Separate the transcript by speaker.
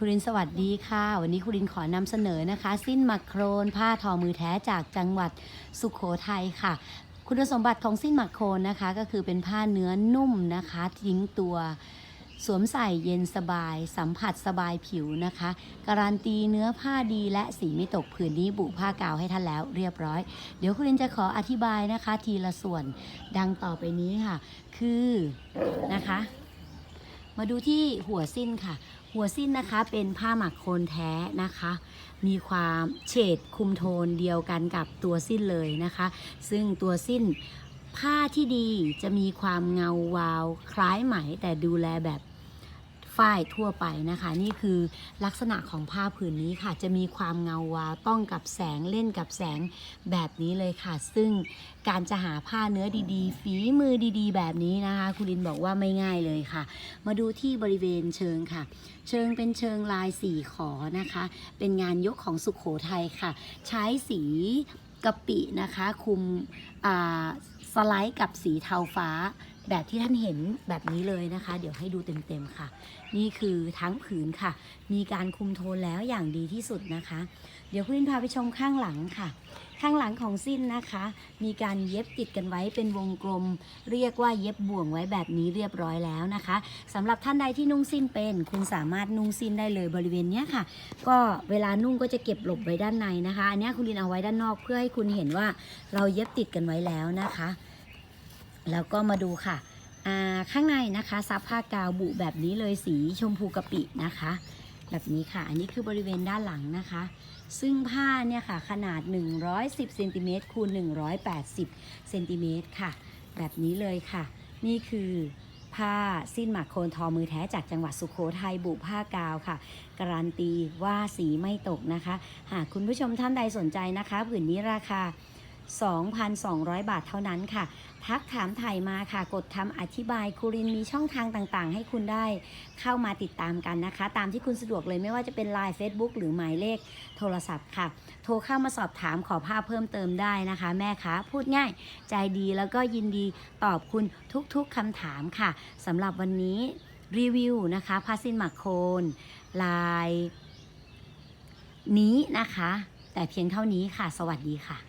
Speaker 1: คุณรินสวัสดีค่ะ วันนี้คุณรินขอนำเสนอนะคะ สิ้นมักโครน ผ้าทอมือแท้จากจังหวัดสุขโขทัยค่ะ คุณสมบัติของสิ้นมักโครนนะคะ ก็คือเป็นผ้าเนื้อนุ่มนะคะ ทิ้งตัวสวมใส่เย็นสบาย สัมผัสสบายผิวนะคะ การันตีเนื้อผ้าดีและสีไม่ตกผืนนี้บุผ้ากาวให้ท่านแล้วเรียบร้อย เดี๋ยวคุณรินจะขออธิบายนะคะ ทีละส่วนดังต่อไปนี้ค่ะ คือนะคะ มาดูที่หัวสิ้นค่ะ หัวสิ้นนะคะเป็นผ้าหมักโคนแท้นะคะ มีความเฉดคุมโทนเดียวกันกับตัวสิ้นเลยนะคะ ซึ่งตัวสิ้นผ้าที่ดีจะมีความเงาวาว คล้ายไหมแต่ดูแลแบบ ฝ้ายทั่วไปนะคะ นี่คือลักษณะของผ้าผืนนี้ค่ะ จะมีความเงาวาวต้องกับแสงเล่นกับแสงแบบนี้เลยค่ะ ซึ่งการจะหาผ้าเนื้อดีๆ ฝีมือดีๆ แบบนี้นะคะ คุณลินบอกว่าไม่ง่ายเลยค่ะ มาดูที่บริเวณเชิงค่ะ เชิงเป็นเชิงลายสีขอนะคะ เป็นงานยกของสุขโขทัยค่ะ ใช้สีกะปินะคะ คุมสไลด์กับสีเทาฟ้า แบบที่ท่านเห็นแบบนี้เลยนะคะ เดี๋ยวให้ดูเต็มๆค่ะ นี่คือทั้งผืนค่ะ มีการคุมโทนแล้วอย่างดีที่สุดนะคะ เดี๋ยวคุณลินพาไปชมข้างหลังค่ะ ข้างหลังของสิ้นนะคะ มีการเย็บติดกันไว้เป็นวงกลม เรียกว่าเย็บบ่วงไว้แบบนี้เรียบร้อยแล้วนะคะสำหรับท่านใดที่นุ่งสิ้นเป็น คุณสามารถนุ่งสิ้นได้เลยบริเวณเนี้ยค่ะ ก็เวลานุ่งก็จะเก็บหลบไว้ด้านในนะคะ อันนี้คุณลินเอาไว้ด้านนอกเพื่อให้คุณเห็นว่าเราเย็บติดกันไว้แล้วนะคะ แล้วก็มาดูค่ะ ข้างในนะคะซับผ้ากาวบุแบบนี้เลยสีชมพูกะปินะคะ แบบนี้ค่ะ อันนี้คือบริเวณด้านหลังนะคะ ซึ่งผ้าเนี่ยค่ะ ขนาด 110เซนติเมตรคูณ180เซนติเมตรค่ะ แบบนี้เลยค่ะ นี่คือผ้าสิ้นหมักโคนทอมือแท้จากจังหวัดสุโขทัยบุผ้ากาวค่ะ การันตีว่าสีไม่ตกนะคะ หากคุณผู้ชมท่านใดสนใจนะคะผืนนี้ราคา 2,200 บาทเท่านั้นค่ะ ทักถามไถ่มาค่ะ กดคำอธิบายครูรินมีช่องทางต่างๆ ให้คุณได้เข้ามาติดตามกันนะคะ ตามที่คุณสะดวกเลยไม่ว่าจะเป็น Line Facebook หรือหมายเลขโทรศัพท์ค่ะ โทรเข้ามาสอบถามขอภาพเพิ่มเติมได้นะคะ แม่คะพูดง่าย ใจดีแล้วก็ยินดีตอบคุณทุกๆคำถามค่ะสำหรับวันนี้รีวิวนะคะผ้าสิ้นหมักโคนลายนี้นะคะ แต่เพียงเท่านี้ค่ะ สวัสดีค่ะ